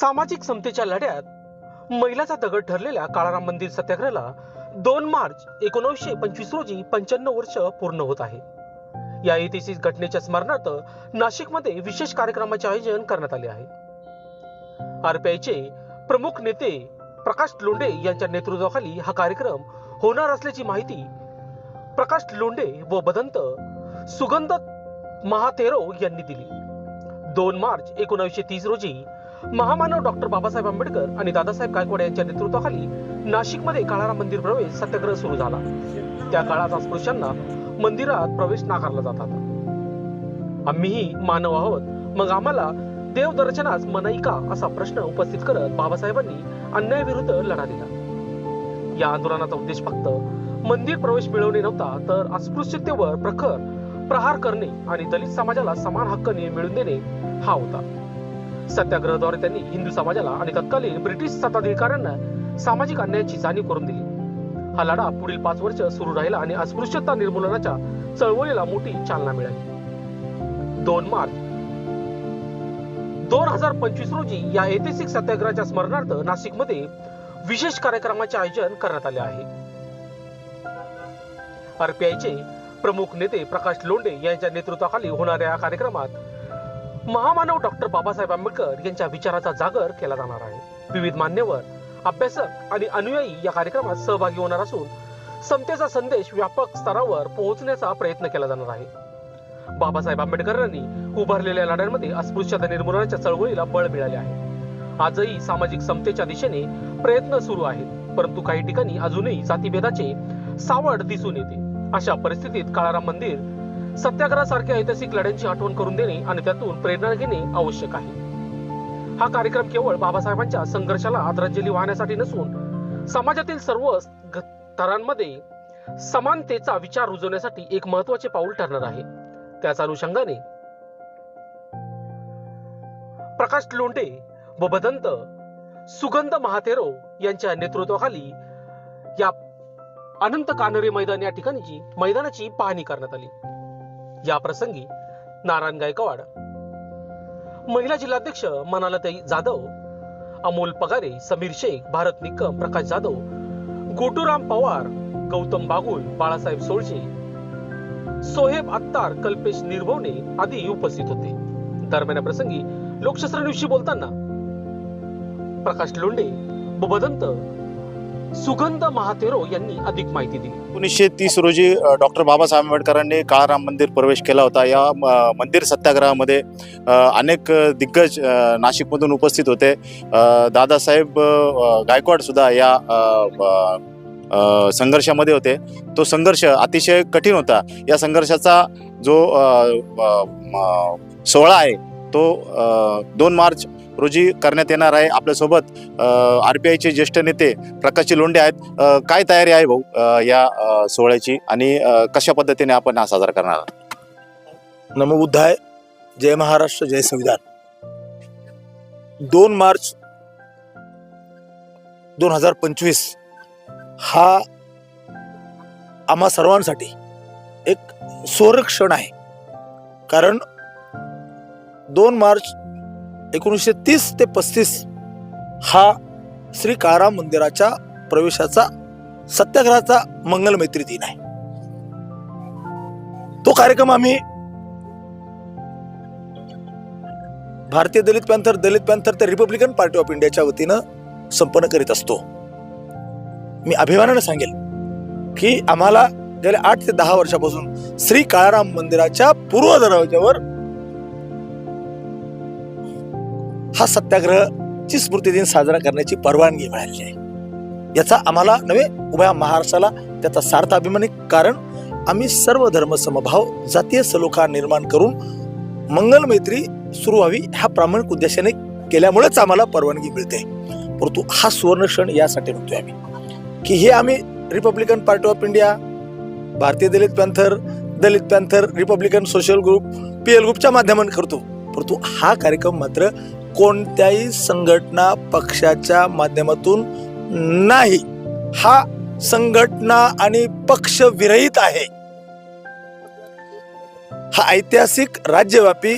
सामाजिक समतेच्या लढ्यात महिलाचा दगड ठरलेल्या काळाराम मंदिर सत्याग्रहाला दोन मार्च एकोणीसशे पंचवीस रोजी पंच्याण्णव वर्ष पूर्ण होत आहे. या ऐतिहासिक घटनेच्या स्मरणार्थ नाशिकमध्ये विशेष कार्यक्रमाचे आयोजन करण्यात आले आहे. आरपीआयचे प्रमुख नेते प्रकाश लोंढे यांच्या नेतृत्वाखाली हा कार्यक्रम होणार असल्याची माहिती प्रकाश लोंढे व बदंत सुगंध महातेरो यांनी दिली. दोन मार्च एकोणीसशे तीस रोजी महामानव डॉक्टर बाबासाहेब आंबेडकर आणि दादासाहेब गायकवाड यांच्या नेतृत्वाखाली नाशिकमध्ये काळाराम मंदिर प्रवेश सत्याग्रह सुरू झाला. त्या काळात अस्पृश्यांना मंदिरात प्रवेश नाकारला जात होता आम्हीही मानव आहोत. मग आम्हाला देवदर्शनास मनाई का असा प्रश्न उपस्थित करत बाबासाहेबांनी अन्यायाविरुद्ध लढा दिला. या आंदोलनाचा उद्देश फक्त मंदिर प्रवेश मिळवणे नव्हता तर अस्पृश्यतेवर प्रखर प्रहार करणे आणि दलित समाजाला समान हक्क नि- मिळवून देणे हा होता. सत्याग्रहाद्वारे त्यांनी हिंदू समाजाला आणि तत्कालीन ब्रिटिश सत्ताधिकाऱ्यांना सामाजिक अन्यायाची जाणीव करून दिली. हा लढा पुढील पाच वर्ष सुरू राहिला आणि अस्पृश्यता निर्मूलनाच्या चळवळीला मोठी चालना मिळाली. दोन मार्च दोन हजार पंचवीस रोजी या ऐतिहासिक सत्याग्रहाच्या स्मरणार्थ नाशिकमध्ये विशेष कार्यक्रमाचे आयोजन करण्यात आले आहे. आरपीआयचे प्रमुख नेते प्रकाश लोंडे यांच्या नेतृत्वाखाली होणाऱ्या या कार्यक्रमात महामानव डॉक्टर बाबासाहेब आंबेडकर यांच्या विचाराचा जागर केला जाणार आहे. विविध मान्यवर अभ्यासक आणि अनुयायी या कार्यक्रमात सहभागी होणार असून समतेचा संदेश व्यापक स्तरावर पोहोचण्याचा प्रयत्न केला जाणार आहे. बाबासाहेब आंबेडकरांनी उभारलेल्या लढ्यांमध्ये अस्पृश्यता निर्मूलनाच्या चळवळीला बळ मिळाले आहे. आजही सामाजिक समतेच्या दिशेने प्रयत्न सुरू आहेत परंतु काही ठिकाणी अजूनही जातीभेदाचे सावड दिसून येते. अशा परिस्थितीत काळाराम मंदिर सत्याग्रहासारख्या ऐतिहासिक लढ्यांची आठवण करून देणे आणि त्यातून प्रेरणा घेणे आवश्यक आहे. हा कार्यक्रम केवळ बाबासाहेबांच्या संघर्षाला आदरांजली वाहण्यासाठी नसून समाजातील सर्व थरांमध्ये समानतेचा विचार रुजवण्यासाठी एक महत्त्वाचे पाऊल ठरणार आहे. त्याच अनुषंगाने प्रकाश लोंढे व भदंत सुगंध महातेरो यांच्या नेतृत्वाखाली या अनंत कानरे मैदान या ठिकाणीची मैदानाची पाहणी करण्यात आली. या प्रसंगी नारायण गायकवाड महिला जिल्हाध्यक्ष मनालताई जाधव अमोल पगारे समीर शेख भारत निकम प्रकाश जाधव गोटूराम पवार गौतम बागुल बाळासाहेब सोळशे सोहेब अत्तार कल्पेश निर्भवणे आदी उपस्थित होते. दरम्यान प्रसंगी प्रसंगी लोकशास्त्राविषयी बोलताना प्रकाश लोंडे व बदंत सुगंध महातेरो यांनी अधिक माहिती दिली. एकोणीसशे तीस रोजी डॉक्टर बाबासाहेब आंबेडकरांनी काळाराम मंदिर प्रवेश केला होता. या मंदिर सत्याग्रहामध्ये अनेक दिग्गज नाशिकमधून उपस्थित होते. दादासाहेब गायकवाडसुद्धा गायकवाड सुद्धा या संघर्षामध्ये होते. तो संघर्ष अतिशय कठीण होता. या संघर्षाचा जो सोहळा आहे तो दोन मार्च रोजी करण्यात येणार आहे. आपल्यासोबत आर पी आयचे ज्येष्ठ नेते प्रकाशजी लोंढे आहेत. काय तयारी आहे भाऊ या सोहळ्याची? आणि कशा पद्धतीने आपण हा साजरा करणार आहात? नमो जय महाराष्ट्र जय संविधान. दोन मार्च दोन हजार पंचवीस हा आम्हा सर्वांसाठी एक संरक्षण आहे. कारण दोन मार्च एकोणीसशे तीस ते पस्तीस हा श्री काळाराम मंदिराच्या प्रवेशाचा सत्याग्रहाचा मंगलमैत्री दिन आहे. तो कार्यक्रम आम्ही भारतीय दलित पॅन्थर दलित पॅन्थर ते रिपब्लिकन पार्टी ऑफ इंडियाच्या वतीनं संपन्न करीत असतो. मी अभिमानानं सांगेल की आम्हाला गेल्या आठ ते दहा वर्षापासून श्री काळाराम मंदिराच्या पूर्व दरवाज्यावर हा सत्याग्रहची स्मृती दिन साजरा करण्याची परवानगी मिळालेली आहे. याचा आम्हाला नव्हे उभ्या महाराष्ट्राला त्याचा सार्थ अभिमानिक कारण आम्ही सर्व धर्म समभाव जातीय सलोखा निर्माण करून मंगल मैत्री सुरू व्हावी ह्या प्रामाणिक उद्देशाने केल्यामुळेच आम्हाला परवानगी मिळते. परंतु हा सुवर्ण क्षण यासाठी म्हणतोय आम्ही. की हे आम्ही Republican party of India Bharatiya Dalit panther Dalit panther republican social group P L ग्रुपच्या माध्यमाने करतो. परंतु हा कार्यक्रम मात्र कोणत्याही संघटना पक्षाच्या माध्यमातून नाही. हा संघटना आणि पक्ष विरहित आहे. हा ऐतिहासिक राज्यव्यापी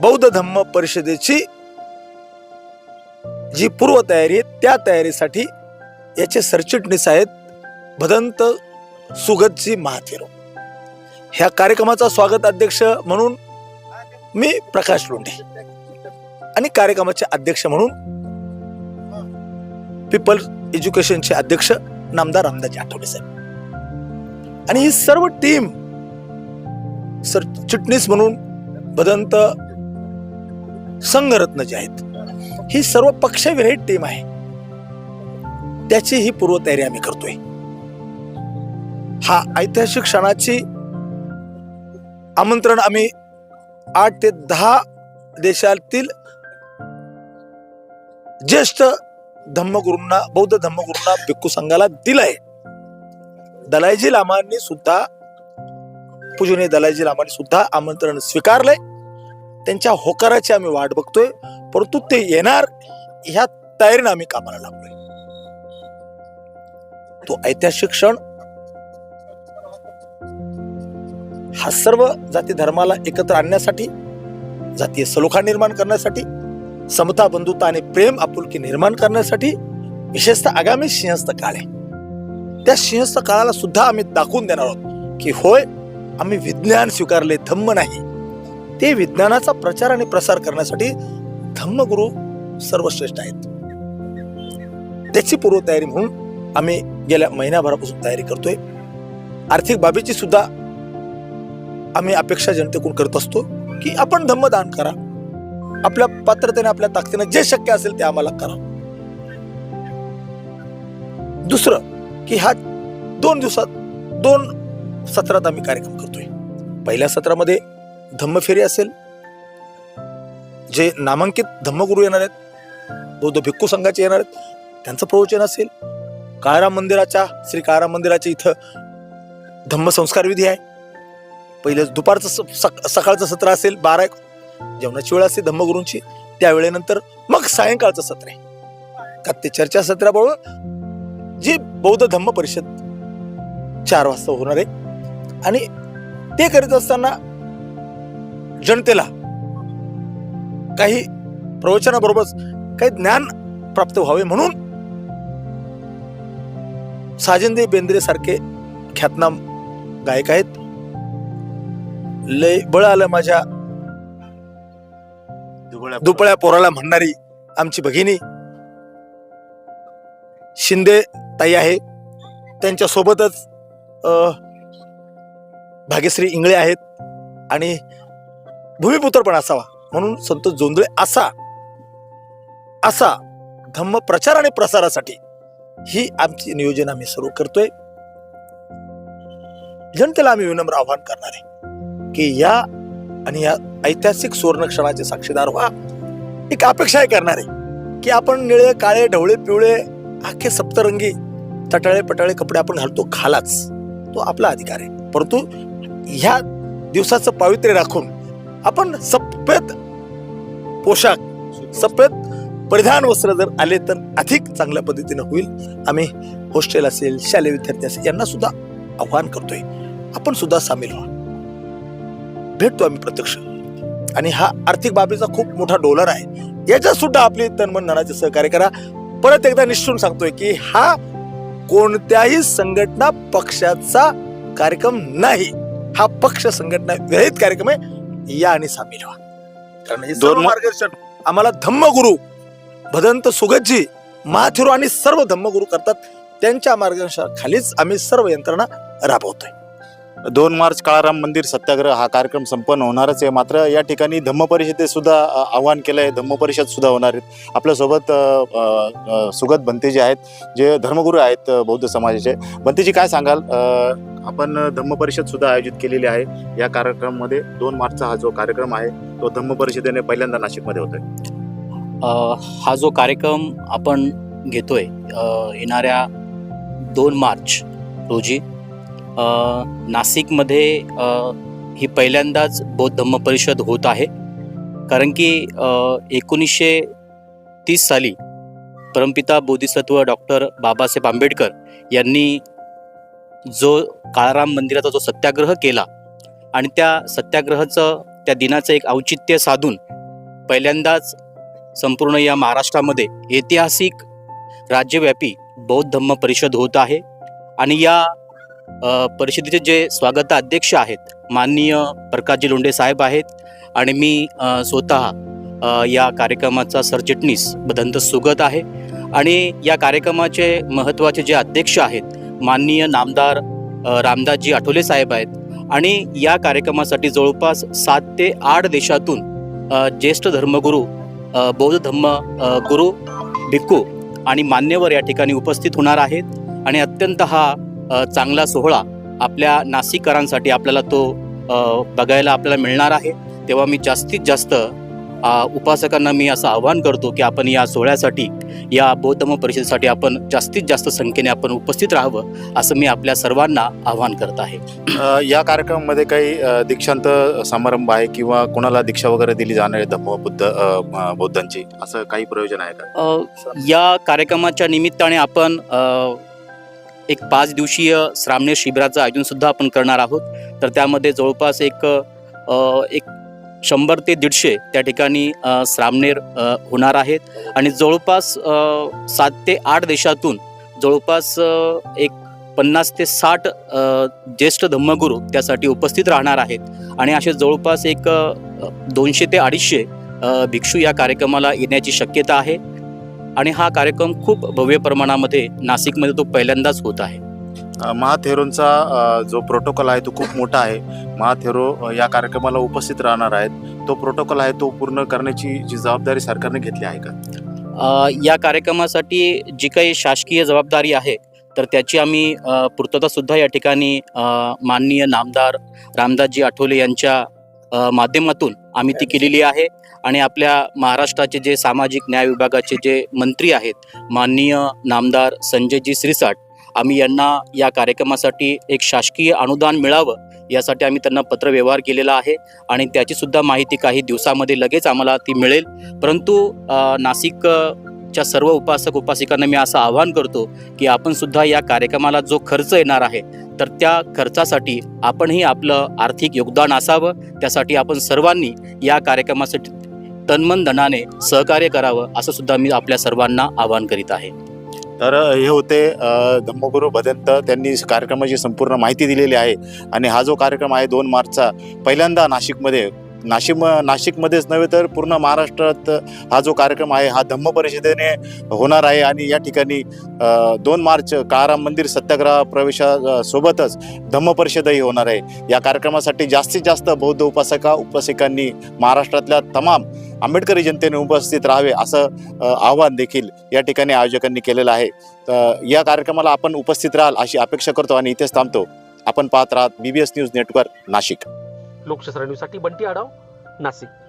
बौद्ध धम्म परिषदेची जी पूर्वतयारी आहे त्या तयारीसाठी याचे सरचिटणीस आहेत भदंत सुगतजी महाथेरो ह्या कार्यक्रमाचा स्वागत अध्यक्ष म्हणून मी प्रकाश लोंढे. आणि कार्यक्रमाचे अध्यक्ष म्हणून पीपल एज्युकेशनचे अध्यक्ष नामदार रामदाजी आठवले साहेब. आणि ही सर्व टीम सर चिटणीस म्हणून भदंत संघरत्न जे आहेत ही सर्व पक्षविरहित टीम आहे. त्याची ही पूर्वतयारी आम्ही करतोय. हा ऐतिहासिक क्षणाची आमंत्रण आम्ही आठ ते दहा देशातील ज्येष्ठ धम्मगुरूंना बौद्ध धम्मगुरूंना भिक्खू संघाला दिलंय. दलायजी लामांनी सुद्धा पूजनीय दलायजी लामांनी सुद्धा आमंत्रण स्वीकारलंय. त्यांच्या होकाराची आम्ही वाट बघतोय. परंतु ते येणार ह्या तयारीनं आम्ही कामाला लागलोय. तो ऐतिहासिक क्षण हा सर्व जाती धर्माला एकत्र आणण्यासाठी जातीय सलोखा निर्माण करण्यासाठी समता बंधुता आणि प्रेम आपुलकी निर्माण करण्यासाठी विशेषतः आगामी सिंहस्थ काळ आहे. त्या सिंहस्थ काळाला सुद्धा आम्ही दाखवून देणार आहोत की होय आम्ही विज्ञान स्वीकारले धम्म नाही. ते विज्ञानाचा प्रचार आणि प्रसार करण्यासाठी धम्मगुरु सर्वश्रेष्ठ आहेत. त्याची पूर्वतयारी म्हणून आम्ही गेल्या महिन्याभरापासून तयारी करतोय. आर्थिक बाबीची सुद्धा आम्ही अपेक्षा जनतेकडून करत असतो की आपण धम्मदान करा. आपल्या पात्रतेने आपल्या ताकदीने जे शक्य असेल ते आम्हाला करा. दुसरं की ह्या दोन दिवसात दोन सत्रात आम्ही कार्यक्रम करतोय. पहिल्या सत्रामध्ये धम्मफेरी असेल जे नामांकित धम्मगुरू येणार आहेत बौद्ध भिक्खू संघाचे येणार आहेत त्यांचं प्रवचन असेल. काळाराम मंदिराच्या श्री काळाराम मंदिराच्या इथं धम्मसंस्कार विधी आहे. पहिलं दुपारचं स- सक- सकाळचं सत्र असेल बारा एक जेवणाची वेळ असते धम्मगुरूंची त्या वेळेनंतर मग सायंकाळचं सत्र आहे. का ते चर्चा सत्राबरोबर जी बौद्ध धम्म परिषद चार वाजता होणार आहे आणि ते करीत असताना जनतेला काही प्रवचनाबरोबर काही ज्ञान प्राप्त व्हावे म्हणून साजंदे बेंद्रे सारखे ख्यातनाम गायक आहेत. लय बळ आलं माझ्या दुपळ्या पोराला. म्हणणारी आमची भगिनी शिंदे ताई आहे. त्यांच्या सोबतच भाग्यश्री इंगळे आहेत आणि भूमिपुत्र पण असावा म्हणून संतोष जोंधळे असा असा धम्म प्रचार आणि प्रसारासाठी ही आमची नियोजन आम्ही सुरू करतोय. जनतेला आम्ही विनम्र आव्हान करणार आहे की या आणि या ऐतिहासिक सुवर्ण क्षणाचे साक्षीदार व्हा. एक अपेक्षाही करणार आहे की आपण निळे काळे ढवळे पिवळे आखे सप्तरंगी तटाळे पटाळे कपडे आपण घालतो खालाच. तो आपला अधिकार आहे. परंतु ह्या दिवसाचं पावित्र्य राखून आपण सफेद पोशाख सफेद परिधान वस्त्र जर आले तर अधिक चांगल्या पद्धतीनं होईल. आम्ही हॉस्टेल असेल शालेय विद्यार्थी असेल यांना सुद्धा आव्हान करतोय. आपण सुद्धा सामील व्हा. भेटतो आम्ही प्रत्यक्ष. आणि हा आर्थिक बाबीचा खूप मोठा डोलर आहे. याच्यात सुद्धा आपली तनमन धनाचे सहकार्य करा. परत एकदा निश्चित सांगतोय की हा कोणत्याही संघटना पक्षाचा कार्यक्रम नाही. हा पक्ष संघटना विरहित कार्यक्रम आहे. या आणि सामील व्हा. कारण हे मार्गदर्शन आम्हाला धम्मगुरु भदंत सुगतजी महाथिरू आणि सर्व धम्मगुरु करतात. त्यांच्या मार्गदर्शनाखालीच आम्ही सर्व यंत्रणा राबवतोय. दोन मार्च काळाराम मंदिर सत्याग्रह हा कार्यक्रम संपन्न होणारच आहे. मात्र या ठिकाणी धम्म परिषदेतसुद्धा आवाहन केलं आहे धम्म परिषद सुद्धा होणार आहेत. आपल्यासोबत सुगत बनते जे आहेत जे धर्मगुरू आहेत बौद्ध समाजाचे. भंतेजी काय सांगाल? आपण धम्म परिषद सुद्धा आयोजित केलेली आहे. या कार्यक्रमामध्ये दोन मार्चचा हा जो कार्यक्रम आहे तो धम्म परिषदेने पहिल्यांदा नाशिकमध्ये होतोय. हा जो कार्यक्रम आपण घेतोय येणाऱ्या दोन मार्च रोजी नाशिकमध्ये ही पहिल्यांदाच बौद्ध धम्म परिषद होत आहे. कारण की एकोणीसशे तीस साली परमपिता बोधिसत्व डॉक्टर बाबासाहेब आंबेडकर यांनी जो काळाराम मंदिराचा जो सत्याग्रह केला आणि त्या सत्याग्रहाचं त्या दिनाचं एक औचित्य साधून पहिल्यांदाच संपूर्ण या महाराष्ट्रामध्ये ऐतिहासिक राज्यव्यापी बौद्ध धम्म परिषद होत आहे. आणि या परिषदेचे जे स्वागत अध्यक्ष आहेत माननीय प्रकाशजी लोंढे साहेब आहेत आणि मी स्वतः या कार्यक्रमाचा सरचिटणीस बदंत सुगत आहे. आणि या कार्यक्रमाचे महत्त्वाचे जे अध्यक्ष आहेत माननीय नामदार रामदासजी आठवले साहेब आहेत आणि या कार्यक्रमासाठी जवळपास सात ते आठ देशातून ज्येष्ठ धर्मगुरू बौद्ध धम्म गुरु भिक्खू आणि मान्यवर या ठिकाणी उपस्थित होणार आहेत. आणि अत्यंत हा चांगला सोहळा आपल्या नाशिककरांसाठी आपल्याला तो बघायला आपल्याला मिळणार आहे. तेव्हा मी जास्तीत जास्त उपासकांना मी असं आवाहन करतो की आपण या सोहळ्यासाठी या बौद्ध धम्म परिषदेसाठी आपण जास्तीत जास्त संख्येने आपण उपस्थित राहावं असं मी आपल्या सर्वांना आवाहन करत आहे. या कार्यक्रमामध्ये काही दीक्षांत समारंभ आहे किंवा कोणाला दीक्षा वगैरे दिली जाणार आहे धम्म बुद्ध बौद्धांची? असं काही प्रयोजन आहे का? या कार्यक्रमाच्या निमित्ताने आपण एक पाच दिवसीय श्रामणेर शिबिराचं आयोजनसुद्धा आपण करणार आहोत. तर त्यामध्ये जवळपास एक एक शंभर ते दीडशे त्या ठिकाणी श्रामणेर होणार आहेत. आणि जवळपास सात ते आठ देशातून जवळपास एक पन्नास ते साठ ज्येष्ठ धम्मगुरू त्यासाठी उपस्थित राहणार आहेत. आणि असे जवळपास एक दोनशे ते अडीचशे भिक्षू या कार्यक्रमाला येण्याची शक्यता आहे. आणि हा कार्यक्रम खूप भव्य प्रमाणामध्ये नाशिकमध्ये तो पहिल्यांदाच होत आहे. महाथेरोंचा जो प्रोटोकॉल आहे तो खूप मोठा आहे. महाथेरो या कार्यक्रमाला उपस्थित राहणार आहेत. तो प्रोटोकॉल आहे तो पूर्ण करण्याची जी जबाबदारी सरकारने घेतली आहे का? या कार्यक्रमासाठी जी काही शासकीय जबाबदारी आहे तर त्याची आम्ही अ, पूर्तता सुद्धा या ठिकाणी माननीय नामदार रामदासजी आठवले यांच्या माध्यमातून आम्ही ती केलेली आहे. आणि आपल्या महाराष्ट्राचे जे सामाजिक न्याय विभागाचे जे मंत्री आहेत माननीय नामदार संजयजी श्रीसाट आम्ही यांना या कार्यक्रमासाठी एक शासकीय अनुदान मिळावं यासाठी आम्ही त्यांना पत्रव्यवहार केलेला आहे. आणि त्याची सुद्धा माहिती काही दिवसामध्ये लगेच आम्हाला ती मिळेल. परंतु नाशिक आजच्या च्या सर्व उपासक उपासिकांना मी असं आवाहन करतो की आपण सुद्धा या कार्यक्रमाला जो खर्च येणार आहे तर त्या खर्चासाठी आपणही आपलं आर्थिक योगदान असावं. त्यासाठी आपण सर्वांनी या कार्यक्रमासाठी तन्मन धनाने सहकार्य करावं असं सुद्धा मी आपल्या सर्वांना आवाहन करीत आहे. तर हे होते धम्मगुरू भदंत. त्यांनी कार्यक्रमाची संपूर्ण माहिती दिलेली आहे. आणि हा जो कार्यक्रम आहे दोन मार्चचा पहिल्यांदा नाशिकमध्ये नाशिक नाशिकमध्येच नव्हे तर पूर्ण महाराष्ट्रात हा जो कार्यक्रम आहे हा धम्म परिषदेने होणार आहे आणि या ठिकाणी दोन मार्च काळाराम मंदिर सत्याग्रह प्रवेशासोबतच धम्म परिषदही होणार आहे. या कार्यक्रमासाठी जास्तीत जास्त बौद्ध उपासका उपासिकांनी महाराष्ट्रातल्या तमाम आंबेडकरी जनतेने उपस्थित राहावे असं आव्हान देखील या ठिकाणी आयोजकांनी केलेलं आहे. या कार्यक्रमाला आपण उपस्थित राहाल अशी अपेक्षा करतो आणि इथेच थांबतो. आपण पाहत राहत S news network Nashik. Lokshastra न्यूजसाठी बंटी आढाव नाशिक.